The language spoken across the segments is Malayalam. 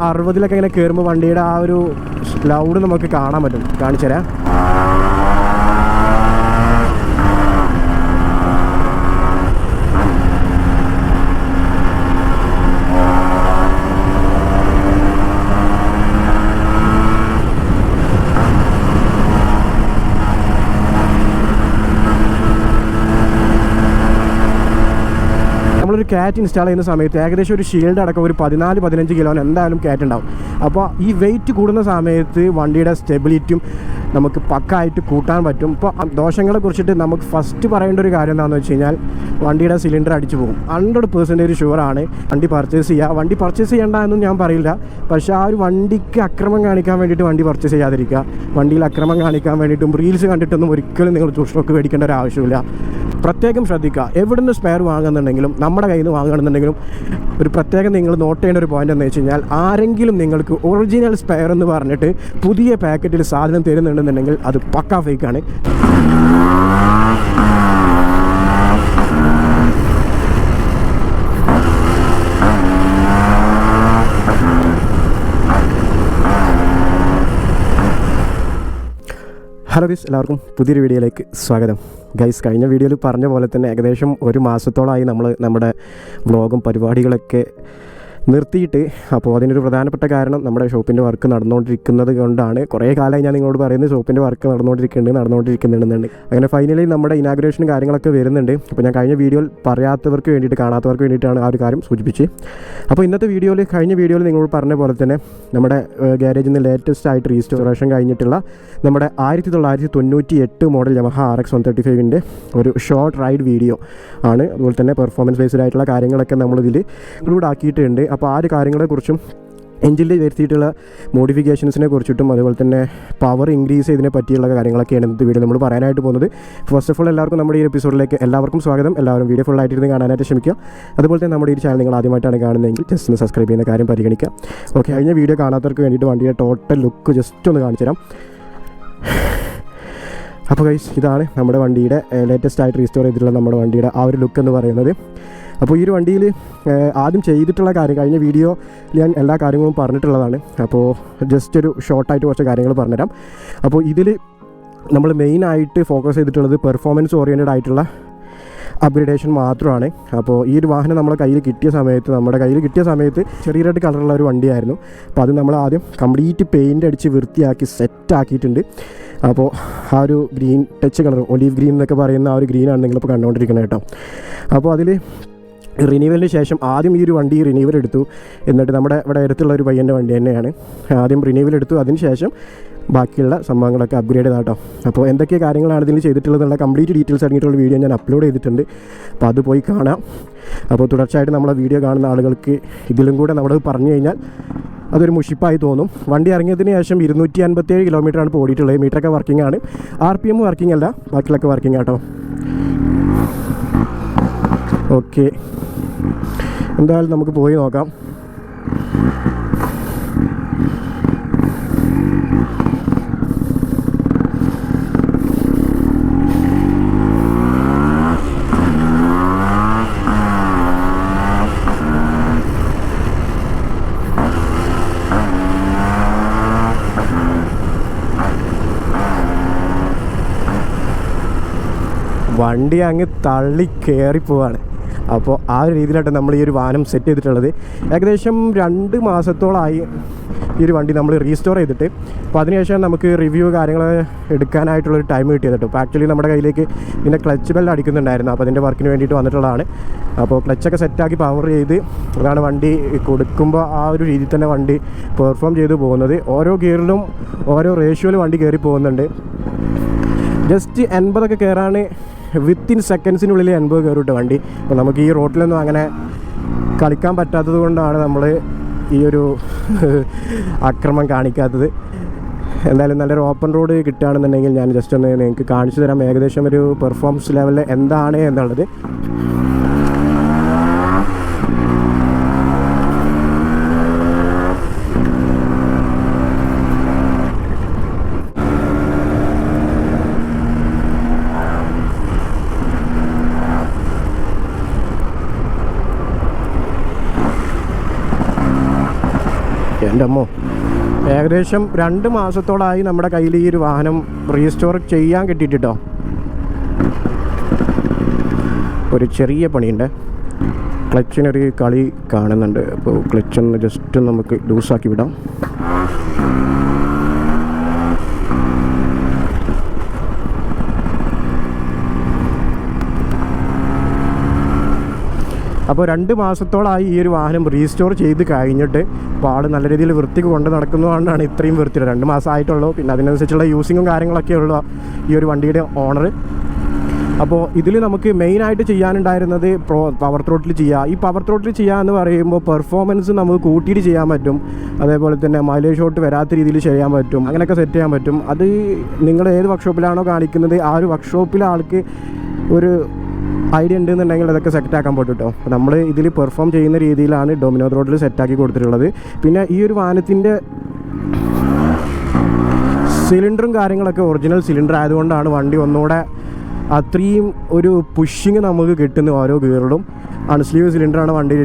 അറുപതിലൊക്കെ ഇങ്ങനെ കയറുമ്പോൾ വണ്ടിയുടെ ആ ഒരു ലൗഡ് നമുക്ക് കാണാൻ പറ്റും. കാണിച്ചു തരാം നമ്മളൊരു കാറ്റ് ഇൻസ്റ്റാൾ ചെയ്യുന്ന സമയത്ത് ഏകദേശം ഒരു ഷീൽഡ് അടക്കം ഒരു പതിനാല് പതിനഞ്ച് കിലോന് എന്തായാലും കാറ്റ് ഉണ്ടാവും. അപ്പോൾ ഈ വെയിറ്റ് കൂടുന്ന സമയത്ത് വണ്ടിയുടെ സ്റ്റെബിലിറ്റിയും നമുക്ക് പക്കായിട്ട് കൂട്ടാൻ പറ്റും. ഇപ്പോൾ ദോഷങ്ങളെ കുറിച്ചിട്ട് നമുക്ക് ഫസ്റ്റ് പറയേണ്ട ഒരു കാര്യം എന്താണെന്ന് വെച്ച് കഴിഞ്ഞാൽ വണ്ടിയുടെ സിലിണ്ടർ അടിച്ചു പോകും. ഹൺഡ്രഡ് പെർസെന്റേജ് ഷുവറാണ് വണ്ടി പർച്ചേസ് ചെയ്യുക വണ്ടി പർച്ചേസ് ചെയ്യേണ്ട എന്നും ഞാൻ പറയില്ല. പക്ഷേ ആ ഒരു വണ്ടിക്ക് അക്രമം കാണിക്കാൻ വേണ്ടിയിട്ട് വണ്ടി പർച്ചേസ് ചെയ്യാതിരിക്കുക. വണ്ടിയിൽ അക്രമം കാണിക്കാൻ വേണ്ടിയിട്ടും റീൽസ് കണ്ടിട്ടൊന്നും ഒരിക്കലും നിങ്ങൾ ചൂഷണമൊക്കെ മേടിക്കേണ്ട ഒരു ആവശ്യമില്ല പ്രത്യേകം ശ്രദ്ധിക്കുക. എവിടുന്ന് സ്പെയർ വാങ്ങുന്നുണ്ടെങ്കിലും നമ്മുടെ കയ്യിൽ നിന്ന് വാങ്ങുകയാണെന്നുണ്ടെങ്കിലും ഒരു പ്രത്യേകം നിങ്ങൾ നോട്ട് ചെയ്യേണ്ട ഒരു പോയിന്റ് എന്ന് വെച്ച് കഴിഞ്ഞാൽ ആരെങ്കിലും നിങ്ങൾക്ക് ഒറിജിനൽ സ്പെയർ എന്ന് പറഞ്ഞിട്ട് പുതിയ പാക്കറ്റിൽ സാധനം തരുന്നുണ്ടെന്നുണ്ടെങ്കിൽ അത് പക്കാ ഫേക്കാണ് ഹലോ ഗീസ് എല്ലാവർക്കും പുതിയൊരു വീഡിയോയിലേക്ക് സ്വാഗതം. ഗൈസ് കഴിഞ്ഞ വീഡിയോയിൽ പറഞ്ഞ പോലെ തന്നെ ഏകദേശം ഒരു മാസത്തോളമായി നമ്മൾ നമ്മുടെ വ്ളോഗും പരിപാടികളൊക്കെ നിർത്തിയിട്ട് അപ്പോൾ അതിനൊരു പ്രധാനപ്പെട്ട കാരണം നമ്മുടെ ഷോപ്പിന്റെ വർക്ക് നടന്നുകൊണ്ടിരിക്കുന്നത് കൊണ്ടാണ്. കുറേ കാലമായി ഞാൻ നിങ്ങളോട് പറയുന്നത് ഷോപ്പിന്റെ വർക്ക് നടന്നുകൊണ്ടിരിക്കുന്നുണ്ട് നടന്നുകൊണ്ടിരിക്കുന്നുണ്ടെന്നുണ്ട്. അങ്ങനെ ഫൈനലി നമ്മുടെ ഇനാഗ്രേഷനും കാര്യങ്ങളൊക്കെ വരുന്നുണ്ട്. അപ്പോൾ ഞാൻ കഴിഞ്ഞ വീഡിയോയിൽ പറയാത്തവർക്ക് വേണ്ടിയിട്ട് കാണാത്തവർക്ക് വേണ്ടിയിട്ടാണ് ആ ഒരു കാര്യം സൂചിപ്പിച്ച് അപ്പോൾ ഇന്നത്തെ വീഡിയോയിൽ കഴിഞ്ഞ വീഡിയോയിൽ നിങ്ങളോട് പറഞ്ഞ പോലെ തന്നെ നമ്മുടെ ഗാരേജിൽ നിന്ന് ലേറ്റസ്റ്റ് ആയിട്ട് റീസ്റ്റോറേഷൻ കഴിഞ്ഞിട്ടുള്ള നമ്മുടെ ആയിരത്തി തൊള്ളായിരത്തി തൊണ്ണൂറ്റി എട്ട് model Yamaha R X one thirty ഫൈവിന്റെ ഒരു ഷോർട്ട് റൈഡ് വീഡിയോ ആണ്. അതുപോലെ തന്നെ പെർഫോമൻസ് ബേസ്ഡ് ആയിട്ടുള്ള കാര്യങ്ങളൊക്കെ നമ്മളിതിൽ ഇൻക്ലൂഡ് ആക്കിയിട്ടുണ്ട്. അപ്പോൾ ആ ഒരു കാര്യങ്ങളെക്കുറിച്ചും എഞ്ചിനിൽ വരുത്തിയിട്ടുള്ള മോഡിഫിക്കേഷൻസിനെ കുറിച്ചിട്ടും അതുപോലെ തന്നെ പവർ ഇൻക്രീസ് ചെയ്തതിനെ പറ്റിയുള്ള കാര്യങ്ങളൊക്കെയാണ് ഇന്നത്തെ വീഡിയോ നമ്മൾ പറയാനായിട്ട് പോകുന്നത്. ഫസ്റ്റ് ഓഫ് ഓൾ എല്ലാവർക്കും നമ്മുടെ ഈ എപ്പിസോഡിലേക്ക് എല്ലാവർക്കും സ്വാഗതം. എല്ലാവരും വീഡിയോ ഫുൾ ആയിട്ട് ഇരുന്ന് കാണാനായിട്ട് ശ്രമിക്കുക. അതുപോലെ തന്നെ നമ്മുടെ ഈ ചാനൽ നിങ്ങൾ ആദ്യമായിട്ടാണ് കാണുന്നതെങ്കിൽ ജസ്റ്റ് ഒന്ന് സബ്സ്ക്രൈബ് ചെയ്യുന്ന കാര്യം പരിഗണിക്കാം ഓക്കെ കഴിഞ്ഞ വീഡിയോ കാണാത്തവർക്ക് വേണ്ടിയിട്ട് വണ്ടിയുടെ ടോട്ടൽ ലുക്ക് ജസ്റ്റ് ഒന്ന് കാണിച്ചു തരാം അപ്പോൾ ഗൈസ് ഇതാണ് നമ്മുടെ വണ്ടിയുടെ ലേറ്റസ്റ്റ് ആയിട്ട് റീസ്റ്റോർ ചെയ്തിട്ടുള്ള നമ്മുടെ വണ്ടിയുടെ ആ ഒരു ലുക്ക് എന്ന് പറയുന്നത്. അപ്പോൾ ഈ ഒരു വണ്ടിയിൽ ആദ്യം ചെയ്തിട്ടുള്ള കാര്യം കഴിഞ്ഞ വീഡിയോ ഞാൻ എല്ലാ കാര്യങ്ങളും പറഞ്ഞിട്ടുള്ളതാണ്. അപ്പോൾ ജസ്റ്റ് ഒരു ഷോർട്ടായിട്ട് കുറച്ച് കാര്യങ്ങൾ പറഞ്ഞുതരാം. അപ്പോൾ ഇതിൽ നമ്മൾ മെയിനായിട്ട് ഫോക്കസ് ചെയ്തിട്ടുള്ളത് പെർഫോമൻസ് ഓറിയന്റഡ് ആയിട്ടുള്ള അപ്ഗ്രഡേഷൻ മാത്രമാണ്. അപ്പോൾ ഈ ഒരു വാഹനം നമ്മുടെ കയ്യിൽ കിട്ടിയ സമയത്ത് നമ്മുടെ കയ്യിൽ കിട്ടിയ സമയത്ത് ചെറിയ റെഡ് കളറുള്ള ഒരു വണ്ടിയായിരുന്നു. അപ്പോൾ അത് നമ്മൾ ആദ്യം കംപ്ലീറ്റ് പെയിന്റ് അടിച്ച് വൃത്തിയാക്കി സെറ്റ് ആക്കിയിട്ടുണ്ട്. അപ്പോൾ ആ ഒരു green touch colour olive green എന്നൊക്കെ പറയുന്ന ആ ഒരു ഗ്രീനാണ് നിങ്ങളിപ്പോൾ കണ്ടുകൊണ്ടിരിക്കുന്നത് കേട്ടോ. അപ്പോൾ അതിൽ റിന്യൂവലിന് ശേഷം ആദ്യം ഈ ഒരു വണ്ടി റിന്യൂവൽ എടുത്തു. എന്നിട്ട് നമ്മുടെ ഇവിടെ അടുത്തുള്ള ഒരു പയ്യന്റെ വണ്ടി തന്നെയാണ്. ആദ്യം റിന്യൂവൽ എടുത്തു. അതിന് ശേഷം ബാക്കിയുള്ള സംഭവങ്ങളൊക്കെ അപ്ഗ്രേഡ് ചെയ്താട്ടോ അപ്പോൾ എന്തൊക്കെ കാര്യങ്ങളാണ് ഇതിൽ ചെയ്തിട്ടുള്ളതെന്നുള്ള കംപ്ലീറ്റ് ഡീറ്റെയിൽസ് അടങ്ങിയിട്ടുള്ള വീഡിയോ ഞാൻ അപ്ലോഡ് ചെയ്തിട്ടുണ്ട്. അപ്പോൾ അത് പോയി കാണാം. അപ്പോൾ തുടർച്ചയായിട്ട് നമ്മളെ വീഡിയോ കാണുന്ന ആളുകൾക്ക് ഇതിലും കൂടെ നമ്മൾ പറഞ്ഞു കഴിഞ്ഞാൽ അതൊരു മുഷിപ്പായി തോന്നും. വണ്ടി ഇറങ്ങിയതിന് ശേഷം ഇരുന്നൂറ്റി അൻപത്തേഴ് കിലോമീറ്ററാണ് ഇപ്പോൾ ഓടിയിട്ടുള്ളത്. മീറ്ററൊക്കെ വർക്കിംഗ് ആണ്. ആർ പി എം വർക്കിംഗ് അല്ല. ബാക്കിയുള്ളൊക്കെ വർക്കിംഗ് ആട്ടോ. ഓക്കെ എന്തായാലും നമുക്ക് പോയി നോക്കാം. വണ്ടി അങ്ങ് തള്ളി കയറിപ്പോവാണ് അപ്പോൾ ആ ഒരു രീതിയിലായിട്ട് നമ്മൾ ഈ ഒരു വാഹനം സെറ്റ് ചെയ്തിട്ടുള്ളത്. ഏകദേശം രണ്ട് മാസത്തോളമായി ഈ ഒരു വണ്ടി നമ്മൾ റീസ്റ്റോർ ചെയ്തിട്ട്. അപ്പോൾ അതിനുശേഷം നമുക്ക് റിവ്യൂ കാര്യങ്ങൾ എടുക്കാനായിട്ടുള്ളൊരു ടൈം കിട്ടിയത് കേട്ടോ. അപ്പോൾ ആക്ച്വലി നമ്മുടെ കയ്യിലേക്ക് പിന്നെ ക്ലച്ച് ബെൽ അടിക്കുന്നുണ്ടായിരുന്നു. അപ്പോൾ അതിന്റെ വർക്കിന് വേണ്ടിയിട്ട് വന്നിട്ടുള്ളതാണ്. അപ്പോൾ ക്ലച്ചൊക്കെ സെറ്റാക്കി പവർ ചെയ്ത് അതാണ് വണ്ടി കൊടുക്കുമ്പോൾ ആ ഒരു രീതിയിൽ തന്നെ വണ്ടി പെർഫോം ചെയ്ത് പോകുന്നത്. ഓരോ ഗിയറിലും ഓരോ റേഷ്യോയിലും വണ്ടി കയറി പോകുന്നുണ്ട്. ജസ്റ്റ് എൺപതൊക്കെ കയറാൻ വിത്തിൻ സെക്കൻഡ്സിനുള്ളിൽ എൺപത് കയറിട്ട് വണ്ടി. അപ്പോൾ നമുക്ക് ഈ റോട്ടിലൊന്നും അങ്ങനെ കളിക്കാൻ പറ്റാത്തത് കൊണ്ടാണ് നമ്മൾ ഈ ഒരു അക്രമം കാണിക്കാത്തത്. എന്തായാലും നല്ലൊരു ഓപ്പൺ റോഡ് കിട്ടുകയാണെന്നുണ്ടെങ്കിൽ ഞാൻ ജസ്റ്റ് ഒന്ന് നിങ്ങൾക്ക് കാണിച്ചു തരാം. ഏകദേശം ഒരു പെർഫോമൻസ് ലെവലിൽ എന്താണ് എന്നുള്ളത്. എന്റെ അമ്മോ ഏകദേശം രണ്ട് മാസത്തോളമായി നമ്മുടെ കയ്യിൽ ഈ ഒരു വാഹനം റീസ്റ്റോർ ചെയ്യാൻ കിട്ടിയിട്ടോ ഒരു ചെറിയ പണിയുണ്ട്. ക്ലച്ചിനൊരു കളി കാണുന്നുണ്ട്. അപ്പോൾ ക്ലച്ചൊന്ന് ജസ്റ്റ് നമുക്ക് ലൂസാക്കി വിടാം. അപ്പോൾ രണ്ട് മാസത്തോളമായി ഈ ഒരു വാഹനം റീസ്റ്റോർ ചെയ്ത് കഴിഞ്ഞിട്ട് അപ്പോൾ ആൾ നല്ല രീതിയിൽ വൃത്തിക്ക് കൊണ്ട് നടക്കുന്നതുകൊണ്ടാണ് ഇത്രയും വൃത്തിയുടെ രണ്ട് മാസമായിട്ടുള്ളൂ. പിന്നെ അതിനനുസരിച്ചുള്ള യൂസിങ്ങും കാര്യങ്ങളൊക്കെ ഉള്ള ഈ ഒരു വണ്ടിയുടെ ഓണർ അപ്പോൾ ഇതിൽ നമുക്ക് മെയിനായിട്ട് ചെയ്യാനുണ്ടായിരുന്നത് പ്രോ പവർ ത്രോട്ടിൽ ചെയ്യുക ഈ പവർ ത്രോട്ടിൽ ചെയ്യുക എന്ന് പറയുമ്പോൾ പെർഫോമൻസ് നമുക്ക് കൂട്ടിയിട്ട് ചെയ്യാൻ പറ്റും. അതേപോലെ തന്നെ മൈലേജ് ഷോട്ട് വരാത്ത രീതിയിൽ ചെയ്യാൻ പറ്റും. അങ്ങനെയൊക്കെ സെറ്റ് ചെയ്യാൻ പറ്റും. അത് നിങ്ങൾ ഏത് വർക്ക്ഷോപ്പിലാണോ കാണിക്കുന്നത് ആ ഒരു വർക്ക്ഷോപ്പിലെ ആൾക്ക് ഒരു ഐഡിയ ഉണ്ടെന്നുണ്ടെങ്കിൽ അതൊക്കെ സെറ്റ് ആക്കാൻ പറ്റും കേട്ടോ നമ്മൾ ഇതിൽ പെർഫോം ചെയ്യുന്ന രീതിയിലാണ് ഡൊമിനോ റോഡിൽ സെറ്റാക്കി കൊടുത്തിട്ടുള്ളത്. പിന്നെ ഈ ഒരു വാഹനത്തിന്റെ സിലിണ്ടറും കാര്യങ്ങളൊക്കെ ഒറിജിനൽ സിലിണ്ടർ ആയതുകൊണ്ടാണ് വണ്ടി ഒന്നുകൂടെ അത്രയും ഒരു പുഷിങ് നമുക്ക് കിട്ടുന്ന ഓരോ ഗിയറിലും അൺസ്ലീവ് സിലിണ്ടറാണ് വണ്ടിയിൽ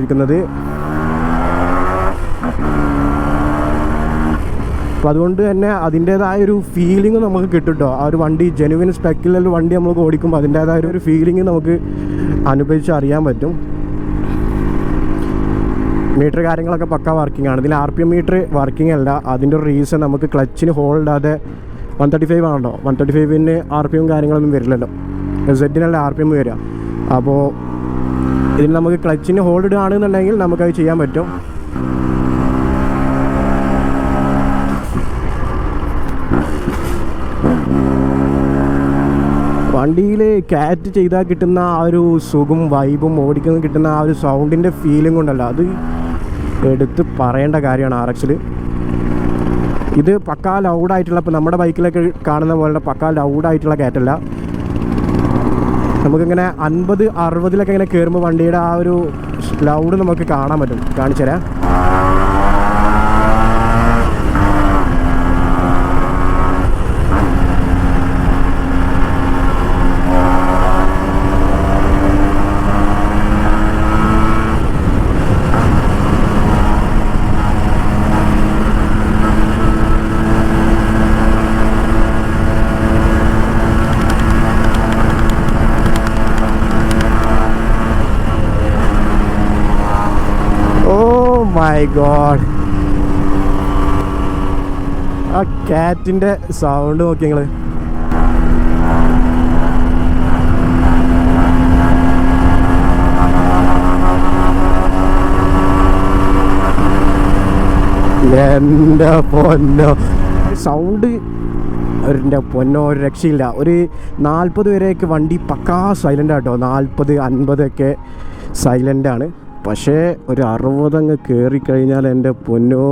അപ്പോൾ അതുകൊണ്ട് തന്നെ അതിന്റേതായ ഒരു ഫീലിംഗ് നമുക്ക് കിട്ടും കേട്ടോ ആ ഒരു വണ്ടി ജെനുവിൻ സ്പെക്കിലുള്ള വണ്ടി നമ്മൾ ഓടിക്കുമ്പോൾ അതിന്റേതായ ഒരു ഫീലിംഗ് നമുക്ക് അനുഭവിച്ച് അറിയാൻ പറ്റും. മീറ്റർ കാര്യങ്ങളൊക്കെ പക്ക വർക്കിംഗ് ആണ്. ഇതിൽ R P M meter working അല്ല. അതിന്റെ ഒരു റീസൺ നമുക്ക് ക്ലച്ചിന് ഹോൾഡ് ഇടാതെ വൺ തേർട്ടി ഫൈവ് ആണല്ലോ വൺ തേർട്ടി ഫൈവിന് ആർ പി എം കാര്യങ്ങളൊന്നും വരില്ലല്ലോ. സെറ്റിനല്ല ആർ പി എം വരിക. അപ്പോൾ ഇതിൽ നമുക്ക് ക്ലച്ചിന് ഹോൾഡ് ഇടുകയാണെന്നുണ്ടെങ്കിൽ നമുക്കത് ചെയ്യാൻ പറ്റും. വണ്ടിയിൽ ക്യാറ്റ് ചെയ്താൽ കിട്ടുന്ന ആ ഒരു സുഖം വൈബും ഓടിക്കുന്ന കിട്ടുന്ന ആ ഒരു സൗണ്ടിന്റെ ഫീലിംഗ് കൊണ്ടല്ല. അത് എടുത്ത് പറയേണ്ട കാര്യമാണ് ആർ എക്സിൽ ഇത് പക്കാ ലൗഡായിട്ടുള്ള ഇപ്പോൾ നമ്മുടെ ബൈക്കിലൊക്കെ കാണുന്ന പോലെ പക്കാ ലൗഡായിട്ടുള്ള കയറ്റല്ല നമുക്കിങ്ങനെ അൻപത് അറുപതിലൊക്കെ ഇങ്ങനെ കയറുമ്പോൾ വണ്ടിയുടെ ആ ഒരു ലൗഡ് നമുക്ക് കാണാൻ പറ്റും. കാണിച്ചു തരാം മൈ ഗോഡ് ആ കാറ്റിന്റെ സൗണ്ട് നോക്കി നിങ്ങൾ എന്റെ പൊന്നോ. സൗണ്ട് അവരുടെ പൊന്നോ ഒരു രക്ഷയില്ല. ഒരു നാൽപ്പത് വരെയൊക്കെ വണ്ടി പക്കാ സൈലന്റ് ആട്ടോ. നാൽപ്പത് അൻപതൊക്കെ സൈലന്റ് ആണ്. പക്ഷേ ഒരു അറുപതങ്ങ് കയറിക്കഴിഞ്ഞാൽ എന്റെ പൊന്നോ.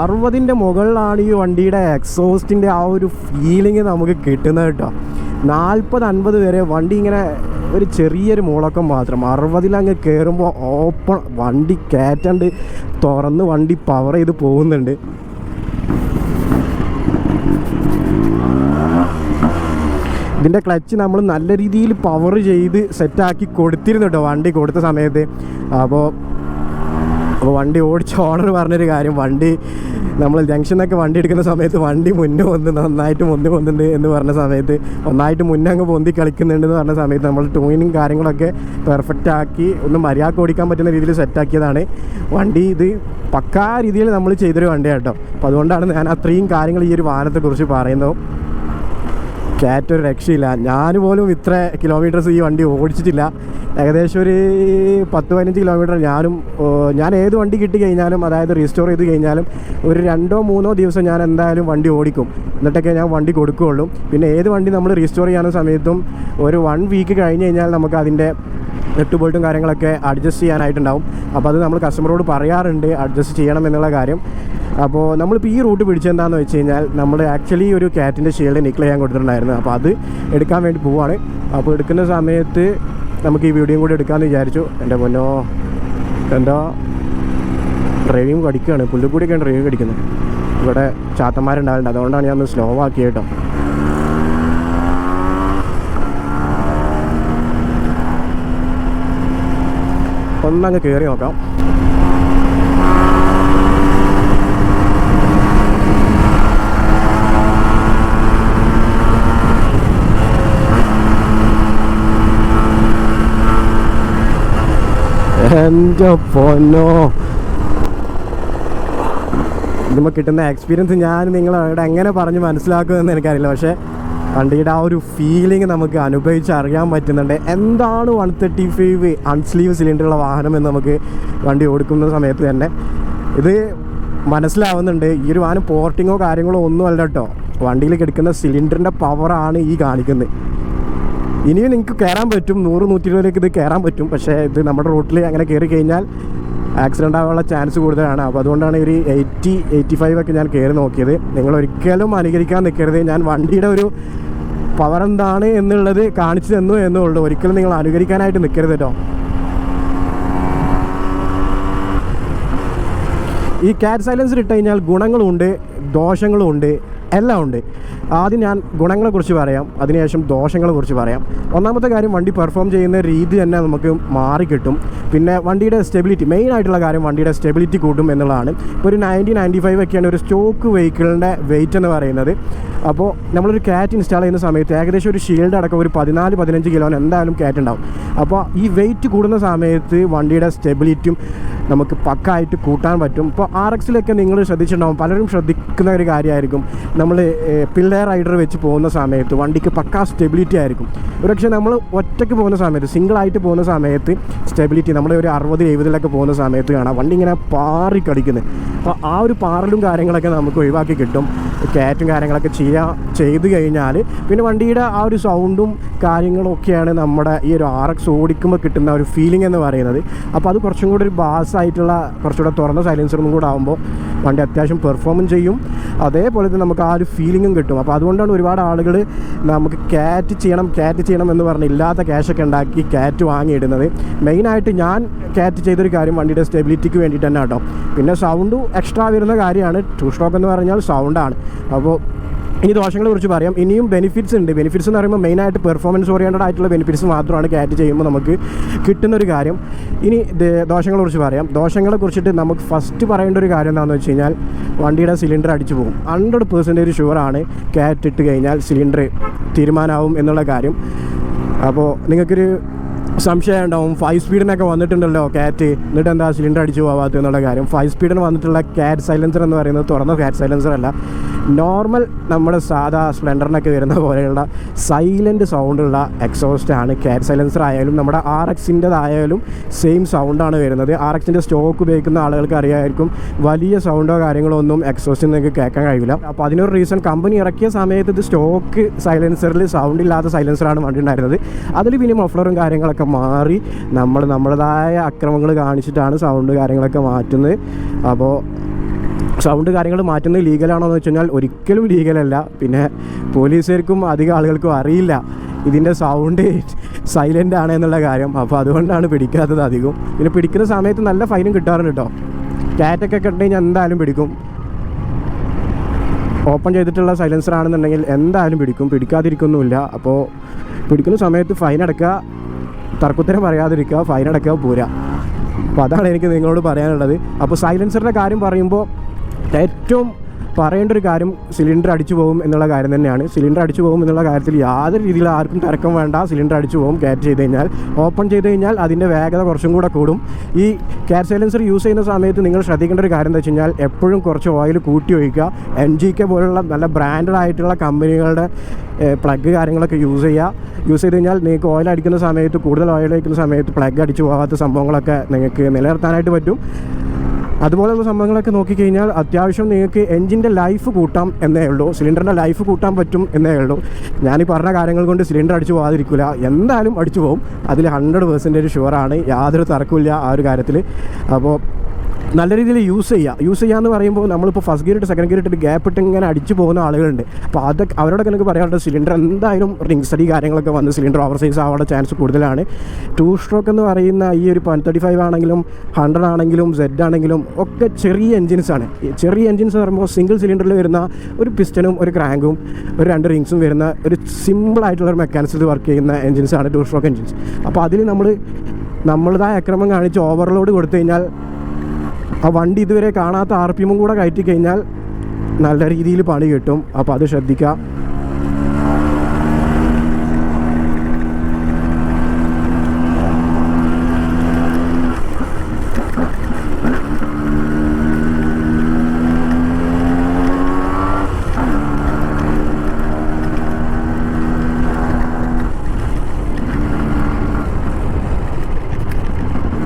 അറുപതിന്റെ മുകളിലാണ് ഈ വണ്ടിയുടെ എക്സോസ്റ്റിന്റെ ആ ഒരു ഫീലിംഗ് നമുക്ക് കിട്ടുന്നത് കേട്ടോ. നാൽപ്പത് അൻപത് വരെ വണ്ടി ഇങ്ങനെ ഒരു ചെറിയൊരു മുളക്കം മാത്രം. അറുപതിലങ്ങ് കയറുമ്പോൾ ഓപ്പൺ വണ്ടി കയറ്റണ്ട് തുറന്ന് വണ്ടി പവർ ചെയ്ത് പോകുന്നുണ്ട്. ഇതിന്റെ ക്ലച്ച് നമ്മൾ നല്ല രീതിയിൽ പവർ ചെയ്ത് സെറ്റാക്കി കൊടുത്തിരുന്നു കേട്ടോ വണ്ടി കൊടുത്ത സമയത്ത്. അപ്പോൾ അപ്പോൾ വണ്ടി ഓടിച്ച ഓണർ പറഞ്ഞൊരു കാര്യം വണ്ടി നമ്മൾ ജംഗ്ഷനൊക്കെ വണ്ടി എടുക്കുന്ന സമയത്ത് വണ്ടി മുന്നേ വന്ന് നന്നായിട്ട് മുന്നേ വന്നിട്ടുണ്ട് എന്ന് പറഞ്ഞ സമയത്ത് ഒന്നായിട്ട് മുന്നേ അങ്ങ് പൊന്തി കളിക്കുന്നുണ്ടെന്ന് പറഞ്ഞ സമയത്ത് നമ്മൾ ട്യൂണിങ് കാര്യങ്ങളൊക്കെ പെർഫെക്റ്റ് ആക്കി ഒന്ന് മര്യാദ ഓടിക്കാൻ പറ്റുന്ന രീതിയിൽ സെറ്റാക്കിയതാണ് വണ്ടി ഇത് പക്കാ രീതിയിൽ നമ്മൾ ചെയ്തൊരു വണ്ടിയാട്ടോ അപ്പോൾ അതുകൊണ്ടാണ് ഞാൻ അത്രയും കാര്യങ്ങൾ ഈ ഒരു വാഹനത്തെക്കുറിച്ച് പറയുന്നത്. ക്യാറ്റ് ഒരു രക്ഷയില്ല. ഞാൻ പോലും ഇത്ര കിലോമീറ്റേഴ്സ് ഈ വണ്ടി ഓടിച്ചിട്ടില്ല. ഏകദേശം ഒരു പത്ത് പതിനഞ്ച് കിലോമീറ്റർ ഞാനും ഞാൻ ഏത് വണ്ടി കിട്ടി കഴിഞ്ഞാലും അതായത് റീസ്റ്റോർ ചെയ്ത് കഴിഞ്ഞാലും ഒരു രണ്ടോ മൂന്നോ ദിവസം ഞാൻ എന്തായാലും വണ്ടി ഓടിക്കും. എന്നിട്ടൊക്കെ ഞാൻ വണ്ടി കൊടുക്കുകയുള്ളൂ. പിന്നെ ഏത് വണ്ടി നമ്മൾ റീസ്റ്റോർ ചെയ്യാനും സമയത്തും ഒരു വൺ വീക്ക് കഴിഞ്ഞ് കഴിഞ്ഞാൽ നമുക്ക് അതിന്റെ നെട്ട് ബോൾട്ടും കാര്യങ്ങളൊക്കെ അഡ്ജസ്റ്റ് ചെയ്യാനായിട്ടുണ്ടാവും. അപ്പോൾ അത് നമ്മൾ കസ്റ്റമറോട് പറയാറുണ്ട് അഡ്ജസ്റ്റ് ചെയ്യണം എന്നുള്ള കാര്യം. അപ്പോൾ നമ്മളിപ്പോൾ ഈ റൂട്ട് പിടിച്ചെന്താന്ന് വെച്ച് കഴിഞ്ഞാൽ നമ്മൾ ആക്ച്വലി ഒരു ക്യാറ്റിന്റെ ഷീൽഡ് നിക്ലെയ്യാൻ ചെയ്യാൻ കൊടുത്തിട്ടുണ്ടായിരുന്നു. അപ്പോൾ അത് എടുക്കാൻ വേണ്ടി പോവാണ്. അപ്പോൾ എടുക്കുന്ന സമയത്ത് നമുക്ക് ഈ വീഡിയോയും കൂടി എടുക്കാമെന്ന് വിചാരിച്ചു. എന്റെ പൊന്നോ എന്താ ഡ്രൈവിങ് കടിക്കുകയാണ് പുല്ലുകൂടിയൊക്കെയാണ് ഡ്രൈവിംഗ് കടിക്കുന്നത് ഇവിടെ ചാത്തന്മാരുണ്ടാവില്ല അതുകൊണ്ടാണ് ഞാൻ ഒന്ന് സ്ലോ ആക്കി കേട്ടോ. ഒന്നങ്ങ് കയറി നോക്കാം. എന്റെ പൊന്നോ ഇതുമ്പോൾ കിട്ടുന്ന എക്സ്പീരിയൻസ് ഞാൻ നിങ്ങളോട് എങ്ങനെ പറഞ്ഞ് മനസ്സിലാക്കുമെന്ന് എനിക്കറിയില്ല. പക്ഷേ വണ്ടിയുടെ ആ ഒരു ഫീലിംഗ് നമുക്ക് അനുഭവിച്ച് അറിയാൻ പറ്റുന്നുണ്ട്. എന്താണ് വൺ തേർട്ടി ഫൈവ് അൺസ്ലീവ് സിലിണ്ടറുള്ള വാഹനം എന്ന് നമുക്ക് വണ്ടി ഓടിക്കുന്ന സമയത്ത് തന്നെ ഇത് മനസ്സിലാവുന്നുണ്ട്. ഈ ഒരു വാഹനം പോർട്ടിങ്ങോ കാര്യങ്ങളോ ഒന്നും അല്ല കേട്ടോ. വണ്ടിയിൽ കിടക്കുന്ന സിലിണ്ടറിന്റെ പവറാണ് ഈ കാണിക്കുന്നത്. ഇനിയും നിങ്ങൾക്ക് കയറാൻ പറ്റും. നൂറ് നൂറ്റി ഇരുപതിലേക്ക് ഇത് കയറാൻ പറ്റും. പക്ഷേ ഇത് നമ്മുടെ റൂട്ടിൽ അങ്ങനെ കയറി കഴിഞ്ഞാൽ ആക്സിഡന്റ് ആവാനുള്ള ചാൻസ് കൂടുതലാണ്. അപ്പോൾ അതുകൊണ്ടാണ് ഒരു എയ്റ്റി എയ്റ്റി ഫൈവ് ഒക്കെ ഞാൻ കയറി നോക്കിയത്. നിങ്ങൾ ഒരിക്കലും അനുകരിക്കാൻ നിൽക്കരുത്. ഞാൻ വണ്ടിയുടെ ഒരു പവർ എന്താണ് എന്നുള്ളത് കാണിച്ചു തന്നു എന്നേ ഉള്ളൂ. ഒരിക്കലും നിങ്ങൾ അനുകരിക്കാനായിട്ട് നിൽക്കരുത് കേട്ടോ. ഈ കാറ്റ് സൈലൻസർ ഇട്ട് കഴിഞ്ഞാൽ ഗുണങ്ങളുണ്ട് ദോഷങ്ങളുമുണ്ട് എല്ലാം ഉണ്ട്. ആദ്യം ഞാൻ ഗുണങ്ങളെക്കുറിച്ച് പറയാം. അതിനുശേഷം ദോഷങ്ങളെ കുറിച്ച് പറയാം. ഒന്നാമത്തെ കാര്യം വണ്ടി പെർഫോം ചെയ്യുന്ന രീതി തന്നെ നമുക്ക് മാറിക്കിട്ടും പിന്നെ വണ്ടിയുടെ സ്റ്റെബിലിറ്റി മെയിൻ ആയിട്ടുള്ള കാര്യം വണ്ടിയുടെ സ്റ്റെബിലിറ്റി കൂട്ടും എന്നുള്ളതാണ്. ഇപ്പോൾ ഒരു നയന്റി നയന്റി ഫൈവ് ഒക്കെയാണ് ഒരു സ്റ്റോക്ക് വെഹിക്കിളിന്റെ വെയിറ്റ് എന്ന് പറയുന്നത്. അപ്പോൾ നമ്മളൊരു കാറ്റ് ഇൻസ്റ്റാൾ ചെയ്യുന്ന സമയത്ത് ഏകദേശം ഒരു ഷീൽഡ് അടക്കം ഒരു പതിനാല് പതിനഞ്ച് കിലോന് എന്തായാലും കാറ്റ് ഉണ്ടാവും. അപ്പോൾ ഈ വെയിറ്റ് കൂടുന്ന സമയത്ത് വണ്ടിയുടെ സ്റ്റെബിലിറ്റിയും നമുക്ക് പക്കായിട്ട് കൂട്ടാൻ പറ്റും. ഇപ്പോൾ ആർ എക്സിലൊക്കെ നിങ്ങൾ ശ്രദ്ധിച്ചിട്ടുണ്ടാവും. പലരും ശ്രദ്ധിക്കുന്ന ഒരു കാര്യമായിരിക്കും. നമ്മൾ പിള്ളേർ റൈഡർ വെച്ച് പോകുന്ന സമയത്ത് വണ്ടിക്ക് പക്കാ സ്റ്റെബിലിറ്റി ആയിരിക്കും. ഒരുപക്ഷെ നമ്മൾ ഒറ്റയ്ക്ക് പോകുന്ന സമയത്ത് സിംഗിളായിട്ട് പോകുന്ന സമയത്ത് സ്റ്റെബിലിറ്റി നമ്മൾ ഒരു അറുപത് എഴുപതിലൊക്കെ പോകുന്ന സമയത്ത് കാണാം വണ്ടി ഇങ്ങനെ പാറി കടിക്കുന്നത് അപ്പോൾ ആ ഒരു പാറലും കാര്യങ്ങളൊക്കെ നമുക്ക് ഒഴിവാക്കി കിട്ടും. കയറ്റും കാര്യങ്ങളൊക്കെ ചെയ്യാൻ ചെയ്ത് കഴിഞ്ഞാൽ പിന്നെ വണ്ടിയുടെ ആ ഒരു സൗണ്ടും കാര്യങ്ങളും ഒക്കെയാണ് നമ്മുടെ ഈ ഒരു ആർ എക്സ് ഓടിക്കുമ്പോൾ കിട്ടുന്ന ഒരു ഫീലിംഗ് എന്ന് പറയുന്നത്. അപ്പോൾ അത് കുറച്ചും കൂടി ഒരു ബാസ് ആയിട്ടുള്ള കുറച്ചുകൂടെ തുറന്ന സൈലൻസറും കൂടെ ആകുമ്പോൾ വണ്ടി അത്യാവശ്യം പെർഫോമും ചെയ്യും. അതേപോലെ തന്നെ നമുക്ക് ആ ഒരു ഫീലിങ്ങും കിട്ടും. അപ്പോൾ അതുകൊണ്ടാണ് ഒരുപാട് ആളുകൾ നമുക്ക് ക്യാറ്റ് ചെയ്യണം ക്യാറ്റ് ചെയ്യണം എന്ന് പറഞ്ഞ് ഇല്ലാത്ത ക്യാഷൊക്കെ ഉണ്ടാക്കി ക്യാറ്റ് വാങ്ങിയിടുന്നത്. മെയിനായിട്ട് ഞാൻ ക്യാറ്റ് ചെയ്തൊരു കാര്യം വണ്ടിയുടെ സ്റ്റെബിലിറ്റിക്ക് വേണ്ടിയിട്ട് തന്നെ കേട്ടോ. പിന്നെ സൗണ്ടും എക്സ്ട്രാ വരുന്ന കാര്യമാണ്. ടു സ്ട്രോക്ക് എന്ന് പറഞ്ഞാൽ സൗണ്ടാണ് അപ്പോൾ ഇനി ദോഷങ്ങളെ കുറിച്ച് പറയാം. ഇനിയും ബെനിഫിറ്റ്സ് ഉണ്ട്. ബെനിഫിറ്റ്സ് എന്ന് പറയുമ്പോൾ മെയിനായിട്ട് പെർഫോമൻസ് ഓറിയന്റഡ് ആയിട്ടുള്ള ബെനിഫിറ്റ്സ് മാത്രമാണ് ക്യാറ്റ് ചെയ്യുമ്പോൾ നമുക്ക് കിട്ടുന്ന ഒരു കാര്യം. ഇനി ദോഷങ്ങളെ കുറിച്ച് പറയാം. ദോഷങ്ങളെ കുറിച്ചിട്ട് നമുക്ക് ഫസ്റ്റ് പറയേണ്ട ഒരു കാര്യം എന്താണെന്ന് വെച്ച് കഴിഞ്ഞാൽ വണ്ടിയുടെ സിലിണ്ടർ അടിച്ചു പോകും. ഹൺഡ്രഡ് പെർസെന്റേജ് ഷുവറാണ് ക്യാറ്റ് ഇട്ട് കഴിഞ്ഞാൽ സിലിണ്ടർ തീരുമാനമാവും എന്നുള്ള കാര്യം. അപ്പോൾ നിങ്ങൾക്കൊരു സംശയം ഉണ്ടാവും ഫൈവ് സ്പീഡിനൊക്കെ വന്നിട്ടുണ്ടല്ലോ കാറ്റ് എന്നിട്ട് എന്താ സിലിണ്ടർ അടിച്ചു പോകാത്ത എന്നുള്ള കാര്യം. ഫൈവ് സ്പീഡിന് വന്നിട്ടുള്ള കാറ്റ് സൈലൻസർ എന്ന് പറയുന്നത് തുറന്ന കാറ്റ് സൈലൻസർ അല്ല. നോർമൽ നമ്മുടെ സാധാ സ്പ്ലെൻഡറിനൊക്കെ വരുന്ന പോലെയുള്ള സൈലന്റ് സൗണ്ടുള്ള എക്സോസ്റ്റ് ആണ് കാറ്റ് സൈലൻസർ ആയാലും നമ്മുടെ ആർ എക്സിന്റെതായാലും സെയിം സൗണ്ടാണ് വരുന്നത്. ആർ എക്സിന്റെ സ്റ്റോക്ക് ഉപയോഗിക്കുന്ന ആളുകൾക്ക് അറിയാമായിരിക്കും വലിയ സൗണ്ടോ കാര്യങ്ങളോ ഒന്നും എക്സോസ്റ്റിൽ നിങ്ങൾക്ക് കേൾക്കാൻ കഴിയില്ല. അപ്പോൾ അതിനൊരു റീസൺ കമ്പനി ഇറക്കിയ സമയത്ത് ഇത് സ്റ്റോക്ക് സൈലൻസറിൽ സൗണ്ട് ഇല്ലാത്ത സൈലൻസറാണ് വണ്ടി ഉണ്ടായിരുന്നത് അതിൽ പിന്നെ മഫ്ലറും കാര്യങ്ങളൊക്കെ മാറി നമ്മൾ നമ്മുടേതായ അക്രമങ്ങൾ കാണിച്ചിട്ടാണ് സൗണ്ട് കാര്യങ്ങളൊക്കെ മാറ്റുന്നത്. അപ്പോൾ സൗണ്ട് കാര്യങ്ങൾ മാറ്റുന്നത് ലീഗലാണോ എന്ന് വെച്ച് കഴിഞ്ഞാൽ ഒരിക്കലും ലീഗലല്ല പിന്നെ പോലീസുകാർക്കും അധികം ആളുകൾക്കും അറിയില്ല. ഇതിന്റെ സൗണ്ട് സൈലന്റ് ആണ് എന്നുള്ള കാര്യം. അപ്പോൾ അതുകൊണ്ടാണ് പിടിക്കാത്തത് അധികം. പിന്നെ പിടിക്കുന്ന സമയത്ത് നല്ല ഫൈനും കിട്ടാറുണ്ട് കേട്ടോ കാറ്റൊക്കെ കണ്ടു കഴിഞ്ഞാൽ എന്തായാലും പിടിക്കും. ഓപ്പൺ ചെയ്തിട്ടുള്ള സൈലൻസർ ആണെന്നുണ്ടെങ്കിൽ എന്തായാലും പിടിക്കും. പിടിക്കാതിരിക്കൊന്നുമില്ല. അപ്പോൾ പിടിക്കുന്ന സമയത്ത് ഫൈൻ അടക്കുക. തർക്കുത്തരം പറയാതിരിക്കുക ഫൈൻ അടക്കുക പോരാ. അപ്പോൾ അതാണ് എനിക്ക് നിങ്ങളോട് പറയാനുള്ളത്. അപ്പോൾ സൈലൻസറിന്റെ കാര്യം പറയുമ്പോൾ ഏറ്റവും പറയേണ്ട ഒരു കാര്യം സിലിണ്ടർ അടിച്ചു പോകും എന്നുള്ള കാര്യം തന്നെയാണ്. സിലിണ്ടർ അടിച്ചു പോകും എന്നുള്ള കാര്യത്തിൽ യാതൊരു രീതിയിൽ ആർക്കും തിരക്കം വേണ്ട. സിലിണ്ടർ അടിച്ചു പോകും ക്യാറ്റ് ചെയ്ത് കഴിഞ്ഞാൽ. ഓപ്പൺ ചെയ്ത് കഴിഞ്ഞാൽ അതിന്റെ വേഗത കുറച്ചും കൂടെ കൂടും. ഈ ക്യാറ്റ് സൈലൻസർ യൂസ് ചെയ്യുന്ന സമയത്ത് നിങ്ങൾ ശ്രദ്ധിക്കേണ്ട ഒരു കാര്യം എന്താ വെച്ച് കഴിഞ്ഞാൽ എപ്പോഴും കുറച്ച് ഓയിൽ കൂട്ടി ഒഴിക്കുക. എൻ ജി കെ പോലുള്ള നല്ല ബ്രാൻഡഡ് ആയിട്ടുള്ള കമ്പനികളുടെ പ്ലഗ് കാര്യങ്ങളൊക്കെ യൂസ് ചെയ്യുക. യൂസ് ചെയ്ത് കഴിഞ്ഞാൽ നിങ്ങൾക്ക് ഓയിൽ അടിക്കുന്ന സമയത്ത് കൂടുതൽ ഓയിൽ അടിക്കുന്ന സമയത്ത് പ്ലഗ് അടിച്ചു പോകാത്ത സംഭവങ്ങളൊക്കെ നിങ്ങൾക്ക് നിലനിർത്താനായിട്ട് പറ്റും. അതുപോലെയുള്ള സംഭവങ്ങളൊക്കെ നോക്കിക്കഴിഞ്ഞാൽ അത്യാവശ്യം നിങ്ങൾക്ക് എൻജിന്റെ ലൈഫ് കൂട്ടാം എന്നേ ഉള്ളൂ. സിലിണ്ടറിന്റെ ലൈഫ് കൂട്ടാൻ പറ്റും എന്നേ ഉള്ളൂ. ഞാൻ ഈ പറഞ്ഞ കാര്യങ്ങൾ കൊണ്ട് സിലിണ്ടർ അടിച്ചു പോകാതിരിക്കില്ല എന്തായാലും അടിച്ചു പോകും അതിൽ ഹൺഡ്രഡ് പെർസെന്റേജ് ഷുവറാണ് യാതൊരു തർക്കമില്ല ആ ഒരു കാര്യത്തിൽ. അപ്പോൾ നല്ല രീതിയിൽ യൂസ് ചെയ്യുക യൂസ് ചെയ്യുക എന്ന് പറയുമ്പോൾ നമ്മളിപ്പോൾ ഫസ്റ്റ് ഗിയർ ഇട്ട് സെക്കൻഡ് ഗിയർ ഇട്ട് ഗ്യാപ്പ് ഇട്ട് ഇങ്ങനെ അടിച്ചു പോകുന്ന ആളുകളുണ്ട്. അപ്പോൾ അതൊക്കെ അവരോടൊക്കെ എനിക്ക് പറയാനുള്ളത് സിലിണ്ടർ എന്തായാലും റിംഗ് സ്റ്റഡി കാര്യങ്ങളൊക്കെ വന്ന് സിലിണ്ടർ ഓവർ സൈസ് ആവാനുള്ള ചാൻസ് കൂടുതലാണ്. ടു സ്ട്രോക്ക് എന്ന് പറയുന്ന ഈ ഒരു വൺ തേർട്ടി ഫൈവ് ആണെങ്കിലും ഹൺഡ്രഡ് ആണെങ്കിലും സെഡ് ആണെങ്കിലും ഒക്കെ ചെറിയ എൻജിൻസ് ആണ്. ചെറിയ എൻജിൻസ് എന്ന് പറയുമ്പോൾ സിംഗിൾ സിലിണ്ടറിൽ വരുന്ന ഒരു പിസ്റ്റനും ഒരു ക്രാങ്കും ഒരു രണ്ട് റിങ്സും വരുന്ന ഒരു സിമ്പിൾ ആയിട്ടുള്ള ഒരു മെക്കാനിസത്തിൽ വർക്ക് ചെയ്യുന്ന എൻജിൻസ് ആണ് ടു സ്ട്രോക്ക് എൻജിൻസ് അപ്പോൾ അതിൽ നമ്മൾ നമ്മളിതായ അക്രമം കാണിച്ച് ഓവർലോഡ് കൊടുത്തു കഴിഞ്ഞാൽ ആ വണ്ടി ഇതുവരെ കാണാത്ത ആർ പി എമ്മും കൂടെ കയറ്റി കഴിഞ്ഞാൽ നല്ല രീതിയിൽ പണി കിട്ടും. അപ്പോൾ അത് ശ്രദ്ധിക്കുക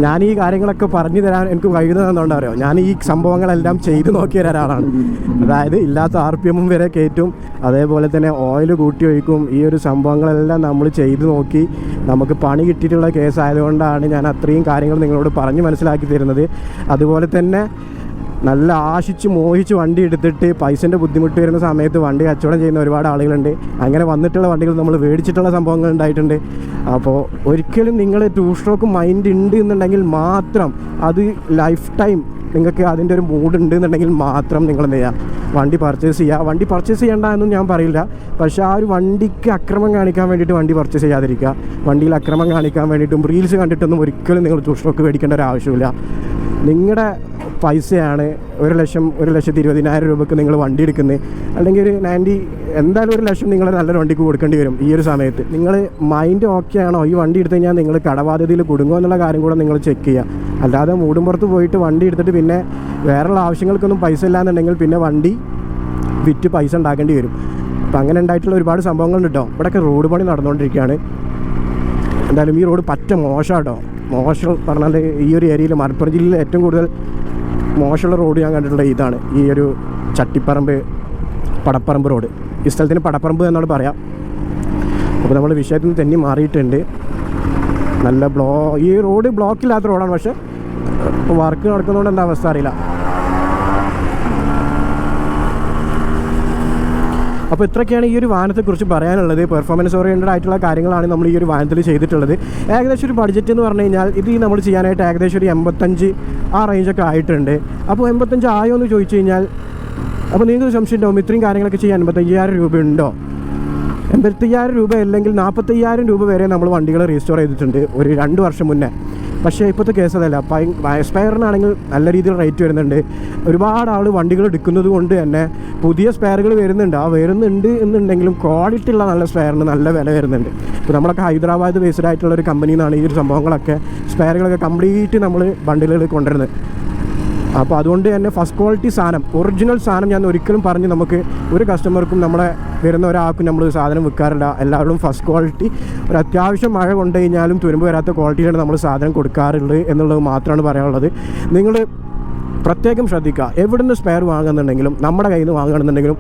ഞാൻ ഈ കാര്യങ്ങളൊക്കെ പറഞ്ഞു തരാൻ എനിക്ക് കഴിയുന്നതെന്നുണ്ടോ അറിയോ? ഞാൻ ഈ സംഭവങ്ങളെല്ലാം ചെയ്തു നോക്കിയ ഒരാളാണ്. അതായത് ഇല്ലാത്ത ആർ പി എമ്മും വരെ കയറ്റും. അതേപോലെ തന്നെ ഓയിൽ കൂട്ടി ഒഴിക്കും. ഈ ഒരു സംഭവങ്ങളെല്ലാം നമ്മൾ ചെയ്തു നോക്കി. നമുക്ക് പണി കിട്ടിയിട്ടുള്ള കേസ് ആയതുകൊണ്ടാണ് ഞാൻ അത്രയും കാര്യങ്ങൾ നിങ്ങളോട് പറഞ്ഞ് മനസ്സിലാക്കി തരുന്നത്. അതുപോലെ തന്നെ നല്ല ആശിച്ച് മോഹിച്ച് വണ്ടി എടുത്തിട്ട് പൈസന്റെ ബുദ്ധിമുട്ട് വരുന്ന സമയത്ത് വണ്ടി കച്ചവടം ചെയ്യുന്ന ഒരുപാട് ആളുകളുണ്ട്. അങ്ങനെ വന്നിട്ടുള്ള വണ്ടികൾ നമ്മൾ മേടിച്ചിട്ടുള്ള സംഭവങ്ങൾ ഉണ്ടായിട്ടുണ്ട്. അപ്പോൾ ഒരിക്കലും നിങ്ങൾ ടൂ സ്ട്രോക്ക് മൈൻഡ് ഉണ്ട് എന്നുണ്ടെങ്കിൽ മാത്രം അത് ലൈഫ് ടൈം നിങ്ങൾക്ക് അതിന്റെ ഒരു മൂഡ് ഉണ്ട് എന്നുണ്ടെങ്കിൽ മാത്രം നിങ്ങൾ എന്ത് ചെയ്യുക വണ്ടി പർച്ചേസ് ചെയ്യുക. വണ്ടി പർച്ചേസ് ചെയ്യണ്ട എന്നും ഞാൻ പറയില്ല. പക്ഷേ ആ ഒരു വണ്ടിക്ക് അക്രമം കാണിക്കാൻ വേണ്ടിയിട്ട് വണ്ടി പർച്ചേസ് ചെയ്യാതിരിക്കുക. വണ്ടിയിൽ അക്രമം കാണിക്കാൻ വേണ്ടിയിട്ടും റീൽസ് കണ്ടിട്ടൊന്നും ഒരിക്കലും നിങ്ങൾ ടൂ സ്ട്രോക്ക് മേടിക്കേണ്ട ഒരു ആവശ്യമില്ല നിങ്ങളുടെ പൈസയാണ് ഒരു ലക്ഷം ഒരു ലക്ഷത്തി ഇരുപതിനായിരം രൂപക്ക് നിങ്ങൾ വണ്ടി എടുക്കുന്നത് അല്ലെങ്കിൽ ഒരു നയന്റി എന്തായാലും ഒരു ലക്ഷം നിങ്ങൾ നല്ലൊരു വണ്ടിക്ക് കൊടുക്കേണ്ടി വരും ഈ ഒരു സമയത്ത്. നിങ്ങൾ മൈൻഡ് ഓക്കെ ആണോ? ഈ വണ്ടി എടുത്തു കഴിഞ്ഞാൽ നിങ്ങൾ കടബാധ്യതയിൽ കുടുങ്ങുമോ എന്നുള്ള കാര്യം കൂടെ നിങ്ങൾ ചെക്ക് ചെയ്യുക അല്ലാതെ മൂടും പുറത്ത് പോയിട്ട് വണ്ടി എടുത്തിട്ട് പിന്നെ വേറെയുള്ള ആവശ്യങ്ങൾക്കൊന്നും പൈസ ഇല്ലാന്നുണ്ടെങ്കിൽ പിന്നെ വണ്ടി വിറ്റ് പൈസ ഉണ്ടാക്കേണ്ടി വരും. അപ്പം അങ്ങനെ ഉണ്ടായിട്ടുള്ള ഒരുപാട് സംഭവങ്ങളുണ്ട് കേട്ടോ ഇവിടെയൊക്കെ റോഡ് പണി നടന്നുകൊണ്ടിരിക്കുകയാണ് എന്തായാലും ഈ റോഡ് പറ്റ മോശം കേട്ടോ മോശം പറഞ്ഞാൽ ഈ ഒരു ഏരിയയിൽ മലപ്പുറം ജില്ലയിൽ ഏറ്റവും കൂടുതൽ മോശമുള്ള റോഡ് ഞാൻ കണ്ടിട്ടുള്ളത് ഇതാണ്. ഈ ഒരു ചട്ടിപ്പറമ്പ് പടപ്പറമ്പ് റോഡ്. ഈ സ്ഥലത്തിന് പടപ്പറമ്പ് എന്നാണ് പറയാം. അപ്പോൾ നമ്മൾ വിഷയത്തിൽ നിന്ന് തെന്നി മാറിയിട്ടുണ്ട്. നല്ല ബ്ലോ ഈ റോഡ് ബ്ലോക്കില്ലാത്ത റോഡാണ്. പക്ഷേ വർക്ക് നടക്കുന്നതുകൊണ്ട് എന്താ അവസ്ഥ അറിയില്ല. അപ്പോൾ ഇത്രയൊക്കെയാണ് ഈ ഒരു വാഹനത്തെക്കുറിച്ച് പറയാനുള്ളത്. പെർഫോമൻസ് ഓറിയന്റഡ് ആയിട്ടുള്ള കാര്യങ്ങളാണ് നമ്മൾ ഈ ഒരു വാഹനത്തിൽ ചെയ്തിട്ടുള്ളത്. ഏകദേശം ഒരു ബഡ്ജറ്റ് എന്ന് പറഞ്ഞു കഴിഞ്ഞാൽ ഇത് നമ്മൾ ചെയ്യാനായിട്ട് ഏകദേശം ഒരു എൺപത്തഞ്ച് ആ റേഞ്ചൊക്കെ ആയിട്ടുണ്ട്. അപ്പോൾ എൺപത്തഞ്ച് ആയോ എന്ന് ചോദിച്ചു കഴിഞ്ഞാൽ അപ്പോൾ നിങ്ങൾക്ക് സംശയം ഉണ്ടാവും ഇത്രയും കാര്യങ്ങളൊക്കെ ചെയ്യാൻ എൺപത്തയ്യായിരം രൂപ ഉണ്ടോ? എൺപത്തയ്യായിരം രൂപ അല്ലെങ്കിൽ നാൽപ്പത്തയ്യായിരം രൂപ വരെ നമ്മൾ വണ്ടികൾ രജിസ്റ്റർ ചെയ്തിട്ടുണ്ട് ഒരു രണ്ട് വർഷം മുന്നേ. പക്ഷേ ഇപ്പോഴത്തെ കേസ് അതല്ല. സ്പെയറിനാണെങ്കിൽ നല്ല രീതിയിൽ റേറ്റ് വരുന്നുണ്ട്. ഒരുപാട് ആൾ വണ്ടികൾ എടുക്കുന്നത് കൊണ്ട് തന്നെ പുതിയ സ്പെയറുകൾ വരുന്നുണ്ട്. ആ വരുന്നുണ്ട് എന്നുണ്ടെങ്കിലും ക്വാളിറ്റി ഉള്ള നല്ല സ്പെയറിന് നല്ല വില വരുന്നുണ്ട്. ഇപ്പോൾ നമ്മളൊക്കെ ഹൈദരാബാദ് ബേസ്ഡ് ആയിട്ടുള്ള ഒരു കമ്പനിയിൽ നിന്നാണ് ഈ ഒരു സംഭവങ്ങളൊക്കെ സ്പെയറുകളൊക്കെ കംപ്ലീറ്റ് നമ്മൾ ബണ്ടിലുകൾ കൊണ്ടുവരുന്നത്. അപ്പോൾ അതുകൊണ്ട് തന്നെ ഫസ്റ്റ് ക്വാളിറ്റി സാധനം ഒറിജിനൽ സാധനം ഞാൻ ഒരിക്കലും പറഞ്ഞ് നമുക്ക് ഒരു കസ്റ്റമർക്കും നമ്മളെ വരുന്ന ഒരാൾക്കും നമ്മൾ സാധനം വിൽക്കാറില്ല. എല്ലാവരും ഫസ്റ്റ് ക്വാളിറ്റി ഒരു അത്യാവശ്യം മഴ കൊണ്ടു കഴിഞ്ഞാലും തുരുമ്പ് വരാത്ത ക്വാളിറ്റിയിലാണ് നമ്മൾ സാധനം കൊടുക്കാറുള്ളത് എന്നുള്ളത് മാത്രമാണ് പറയാനുള്ളത്. നിങ്ങൾ പ്രത്യേകം ശ്രദ്ധിക്കുക. എവിടെ നിന്ന് സ്പെയർ വാങ്ങുന്നുണ്ടെങ്കിലും നമ്മുടെ കയ്യിൽ നിന്ന് വാങ്ങുകയാണെന്നുണ്ടെങ്കിലും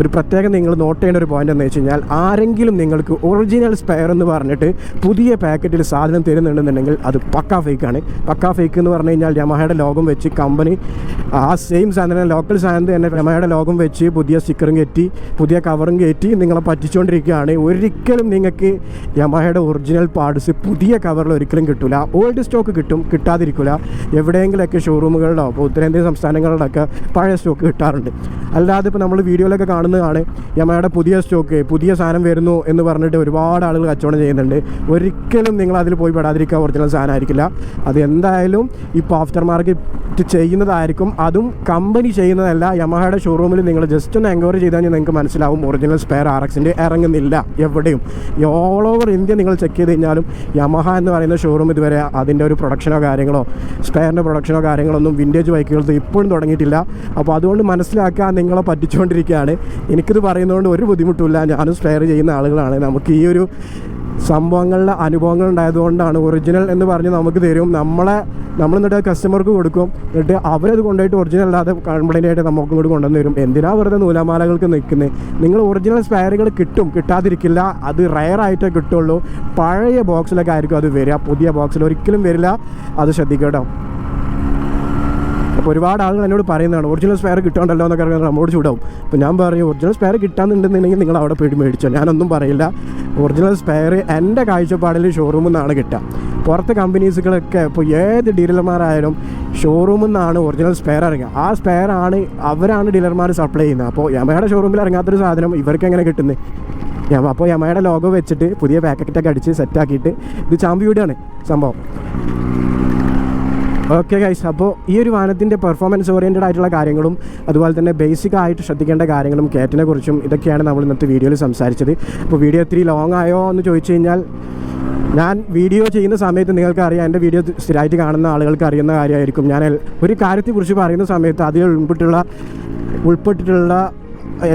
ഒരു പ്രത്യേകം നിങ്ങൾ നോട്ട് ചെയ്യേണ്ട ഒരു പോയിന്റ് എന്ന് വെച്ച് കഴിഞ്ഞാൽ ആരെങ്കിലും നിങ്ങൾക്ക് ഒറിജിനൽ സ്പെയർ എന്ന് പറഞ്ഞിട്ട് പുതിയ പാക്കറ്റിൽ സാധനം തരുന്നുണ്ടെന്നുണ്ടെങ്കിൽ അത് പക്കാ ഫേക്കാണ് പക്കാ ഫേക്ക് എന്ന് പറഞ്ഞു കഴിഞ്ഞാൽ യമഹയുടെ ലോഗം വെച്ച് കമ്പനി ആ സെയിം സാധനം ലോക്കൽ സാധനം തന്നെ യമഹയുടെ ലോഗം വെച്ച് പുതിയ സ്റ്റിക്കറും കയറ്റി പുതിയ കവറും കയറ്റി നിങ്ങളെ പറ്റിച്ചുകൊണ്ടിരിക്കുകയാണ് ഒരിക്കലും നിങ്ങൾക്ക് യമഹയുടെ ഒറിജിനൽ പാർട്സ് പുതിയ കവറിൽ ഒരിക്കലും കിട്ടില്ല ഓൾഡ് സ്റ്റോക്ക് കിട്ടും കിട്ടാതിരിക്കില്ല എവിടെയെങ്കിലൊക്കെ ഷോറൂമുകളിലോ ഉത്തരേന്ത്യൻ സംസ്ഥാനങ്ങളിലൊക്കെ പഴയ സ്റ്റോക്ക് കിട്ടാറുണ്ട്. അല്ലാതെ ഇപ്പോൾ നമ്മൾ വീഡിയോയിലൊക്കെ കാണുന്നതാണ് യമയുടെ പുതിയ സ്റ്റോക്ക് പുതിയ സാധനം വരുന്നു എന്ന് പറഞ്ഞിട്ട് ഒരുപാട് ആളുകൾ കച്ചവടം ചെയ്യുന്നുണ്ട്. ഒരിക്കലും നിങ്ങൾ അതിൽ പോയി പെടാതിരിക്കുക ഒറിജിനൽ സാധനം ആയിരിക്കില്ല അത് എന്തായാലും ഇപ്പോൾ ആഫ്റ്റർ മാർക്കറ്റ് ചെയ്യുന്നതായിരിക്കും. അതും കമ്പനി ചെയ്യുന്നതല്ല യമഹയുടെ ഷോറൂമിൽ നിങ്ങൾ ജസ്റ്റ് ഒന്ന് എൻക്വയറി ചെയ്താൽ കഴിഞ്ഞാൽ നിങ്ങൾക്ക് മനസ്സിലാവും ഒറിജിനൽ സ്പെയർ ആർ എക്സിന്റെ ഇറങ്ങുന്നില്ല എവിടെയും. ഓൾ ഓവർ ഇന്ത്യ നിങ്ങൾ ചെക്ക് ചെയ്ത് കഴിഞ്ഞാലും യമഹ എന്ന് പറയുന്ന ഷോറൂം ഇതുവരെ അതിന്റെ ഒരു പ്രൊഡക്ഷനോ കാര്യങ്ങളോ സ്പെയറിന്റെ പ്രൊഡക്ഷനോ കാര്യങ്ങളോ ഒന്നും വിന്റേജ് ബൈക്കുകൾക്ക് ഇപ്പോഴും തുടങ്ങിയിട്ടില്ല. അപ്പോൾ അതുകൊണ്ട് മനസ്സിലാക്കാൻ നിങ്ങളെ പറ്റിച്ചുകൊണ്ടിരിക്കുകയാണ്. എനിക്കിത് പറയുന്നതുകൊണ്ട് ഒരു ബുദ്ധിമുട്ടില്ല ഞാനും സ്പെയർ ചെയ്യുന്ന ആളുകളാണ്. നമുക്ക് ഈ ഒരു സംഭവങ്ങളിലെ അനുഭവങ്ങൾ ഉണ്ടായതുകൊണ്ടാണ് ഒറിജിനൽ എന്ന് പറഞ്ഞ് നമുക്ക് തരും. നമ്മളെ നമ്മൾ എന്നിട്ട് കസ്റ്റമർക്ക് കൊടുക്കും. എന്നിട്ട് അവരത് കൊണ്ടുപോയിട്ട് ഒറിജിനൽ അല്ലാതെ കംപ്ലൈന്റ് ആയിട്ട് നമുക്ക് ഇങ്ങോട്ട് കൊണ്ടുവന്ന് തരും. എന്തിനാ വെറുതെ നൂലാമാലകൾക്ക് നിൽക്കുന്നത് നിങ്ങൾ ഒറിജിനൽ സ്പയറുകൾ കിട്ടും. കിട്ടാതിരിക്കില്ല. അത് റയർ ആയിട്ടേ കിട്ടുള്ളൂ. പഴയ ബോക്സിലൊക്കെ ആയിരിക്കും അത് വരിക. പുതിയ ബോക്സിൽ ഒരിക്കലും വരില്ല. അത് ശ്രദ്ധിക്കട്ടോ അപ്പോൾ ഒരുപാട് ആളുകൾ എന്നോട് പറയുന്നതാണ് ഒറിജിനൽ സ്പെയർ കിട്ടാണ്ടല്ലോ എന്നൊക്കെ പറഞ്ഞാൽ നമ്മോട് ചൂടാവും. അപ്പോൾ ഞാൻ പറയും ഒറിജിനൽ സ്പെയർ കിട്ടാന്നുണ്ടെന്നുണ്ടെങ്കിൽ നിങ്ങൾ അവിടെ പോയിട്ട് മേടിച്ചോ. ഞാനൊന്നും പറയില്ല. ഒറിജിനൽ സ്പെയർ എന്റെ കാഴ്ചപ്പാടിൽ ഷോറൂമിൽ നിന്നാണ് കിട്ടുക. പുറത്തെ കമ്പനീസുകളൊക്കെ ഇപ്പോൾ ഏത് ഡീലർമാരായാലും ഷോറൂമിൽ നിന്നാണ് ഒറിജിനൽ സ്പെയർ ഇറങ്ങുക. ആ സ്പെയർ ആണ് അവരാണ് ഡീലർമാർ സപ്ലൈ ചെയ്യുന്നത്. അപ്പോൾ യമയുടെ ഷോറൂമിൽ ഇറങ്ങാത്തൊരു സാധനം ഇവർക്ക് എങ്ങനെ കിട്ടുന്നത് ഞാൻ അപ്പോൾ യമയുടെ ലോഗോ വെച്ചിട്ട് പുതിയ പാക്കറ്റൊക്കെ അടിച്ച് സെറ്റാക്കിയിട്ട് ഇത് ചാമ്പി സംഭവം. ഓക്കെ ഗൈസ് അപ്പോൾ ഈ ഒരു വാഹനത്തിന്റെ പെർഫോമൻസ് ഓറിയന്റഡ് ആയിട്ടുള്ള കാര്യങ്ങളും അതുപോലെ തന്നെ ബേസിക് ആയിട്ട് ശ്രദ്ധിക്കേണ്ട കാര്യങ്ങളും കേറ്റിനെ കുറിച്ചും ഇതൊക്കെയാണ് നമ്മൾ ഇന്നത്തെ വീഡിയോയിൽ സംസാരിച്ചത്. അപ്പോൾ വീഡിയോ ഇത്തിരി ലോങ് ആയോ എന്ന് ചോദിച്ചു കഴിഞ്ഞാൽ ഞാൻ വീഡിയോ ചെയ്യുന്ന സമയത്ത് നിങ്ങൾക്ക് അറിയാം എന്റെ വീഡിയോ സ്ഥിരമായിട്ട് കാണുന്ന ആളുകൾക്ക് അറിയുന്ന കാര്യമായിരിക്കും. ഞാൻ ഒരു കാര്യത്തെക്കുറിച്ച് പറയുന്ന സമയത്ത് അതിൽ ഉൾപ്പെട്ടുള്ള ഉൾപ്പെട്ടിട്ടുള്ള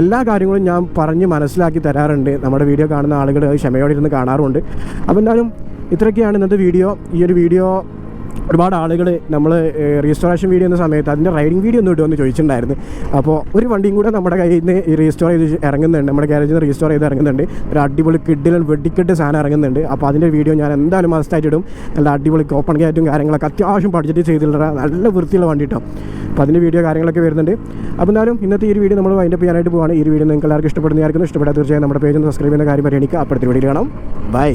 എല്ലാ കാര്യങ്ങളും ഞാൻ പറഞ്ഞ് മനസ്സിലാക്കി തരാറുണ്ട്. നമ്മുടെ വീഡിയോ കാണുന്ന ആളുകൾ ക്ഷമയോടെ ഇരുന്ന് കാണാറുണ്ട്. അപ്പോൾ എന്തായാലും ഇത്രയൊക്കെയാണ് ഇന്നത്തെ വീഡിയോ ഈ ഒരു വീഡിയോ ഒരുപാട് ആളുകൾ നമ്മൾ റീസ്റ്റോറേഷൻ വീഡിയോ എന്ന സമയത്ത് അതിന്റെ റൈഡിംഗ് വീഡിയോ ഒന്നും ഇടുമെന്ന് ചോദിച്ചിട്ടുണ്ടായിരുന്നു. അപ്പോൾ ഒരു വണ്ടിയും കൂടെ നമ്മുടെ കയ്യിൽ നിന്ന് റീസ്റ്റോർ ചെയ്ത് ഇറങ്ങുന്നുണ്ട്. നമ്മുടെ ഗ്യാരേജിൽ നിന്ന് റീസ്റ്റോർ ചെയ്ത് ഇറങ്ങുന്നുണ്ട്. ഒരു അടിപൊളി കിഡിലും വെടിക്കെട്ട് സാധനം ഇറങ്ങുന്നുണ്ട്. അപ്പോൾ അതിന്റെ വീഡിയോ ഞാൻ എന്തായാലും മസ്റ്റായിട്ട് ഇടും. നല്ല അടിപൊളി ഓപ്പൺ ഗേറ്റും കാര്യങ്ങളൊക്കെ അത്യാവശ്യം ബഡ്ജറ്റ് ചെയ്തിട്ടുള്ള നല്ല വൃത്തിയുള്ള വണ്ടി കേട്ടോ അപ്പോൾ അതിന്റെ വീഡിയോ കാര്യങ്ങളൊക്കെ വരുന്നുണ്ട്. അപ്പോൾ എന്തായാലും ഇന്നത്തെ ഈ ഒരു വീഡിയോ നമ്മൾ വൈൻഡപ്പ് ചെയ്യാനായിട്ട് പോവാണ്. ഈ വീഡിയോ നിങ്ങൾക്ക് എല്ലാവർക്കും ഇഷ്ടപ്പെടുന്നതായിരിക്കും ഇഷ്ടപ്പെട്ടാൽ തീർച്ചയായും നമ്മുടെ പേജ് ഒന്ന് സബ്സ്ക്രൈബ് ചെയ്യുന്ന കാര്യം പരിഗണിക്കുക. അപ്പോഴത്തെ വീഡിയോ കാണാം. ബൈ